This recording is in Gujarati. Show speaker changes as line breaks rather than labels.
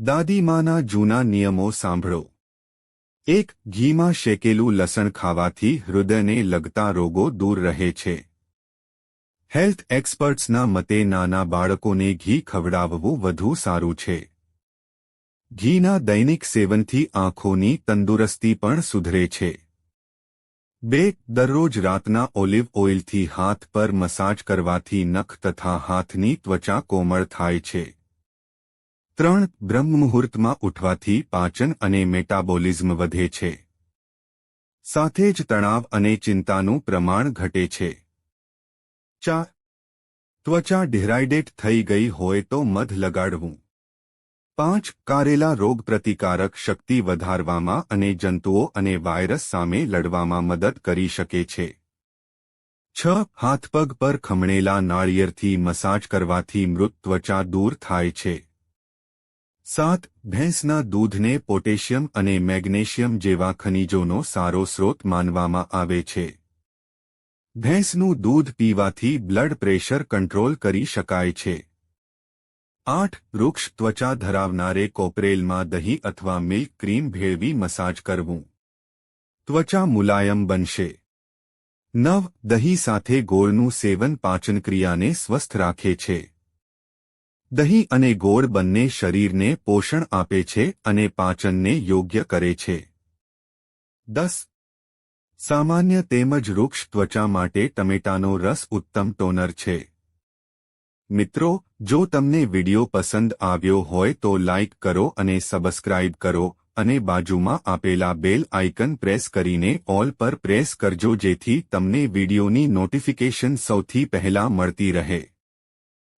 દાદીમાના જૂના નિયમો સાંભળો. એક, ઘીમાં શેકેલું લસણ ખાવાથી હૃદયને લગતા રોગો દૂર રહે છે. હેલ્થ એક્સપર્ટ્સના મતે નાના બાળકોને ઘી ખવડાવવું વધુ સારું છે. ઘીના દૈનિક સેવનથી આંખોની તંદુરસ્તી પણ સુધરે છે. બે, દરરોજ રાતના ઓલિવ ઓઇલથી હાથ પર મસાજ કરવાથી નખ તથા હાથની ત્વચા કોમળ થાય છે. ત્રણ બ્રહ્મ મુહૂર્તમાં ઉઠવાથી પાચન અને મેટાબોલિઝમ વધે છે. સાથે જ તણાવ અને ચિંતાનું પ્રમાણ ઘટે છે. ચાર ત્વચા ડિહાઇડ્રેટ થઈ ગઈ હોય તો મધ લગાડવું. પાંચ કારેલા રોગપ્રતિકારક શક્તિ વધારવામાં અને જંતુઓ અને વાયરસ સામે લડવામાં મદદ કરી શકે છે. છ હાથપગ પર ખમણેલા નાળિયેરથી મસાજ કરવાથી મૃત ત્વચા દૂર થાય છે. સાત ભેંસના દૂધને પોટેશિયમ અને મેગ્નેશિયમ જેવા ખનિજોનો સારો સ્રોત માનવામાં આવે છે. ભેંસનું દૂધ પીવાથી બ્લડ પ્રેશર કંટ્રોલ કરી શકાય છે. આઠ વૃક્ષ ત્વચા ધરાવનારે કોપરેલમાં દહીં અથવા મિલ્ક ક્રીમ ભેળવી મસાજ કરવું. ત્વચા મુલાયમ બનશે. નવ દહીં સાથે ગોળનું સેવન પાચનક્રિયાને સ્વસ્થ રાખે છે. દહીં અને ગોળ બંને શરીરને પોષણ આપે છે અને પાચનને યોગ્ય કરે છે. દસ. સામાન્ય તેમજ વૃક્ષ ત્વચા માટે ટમેટાનો રસ ઉત્તમ ટોનર છે. મિત્રો, જો તમને વિડિયો પસંદ આવ્યો હોય તો લાઇક કરો અને સબસ્ક્રાઇબ કરો અને બાજુમાં આપેલા બેલ આઇકન પ્રેસ કરીને ઓલ પર પ્રેસ કરજો જેથી તમને વિડિયોની નોટિફિકેશન સૌથી પહેલા મળતી રહે.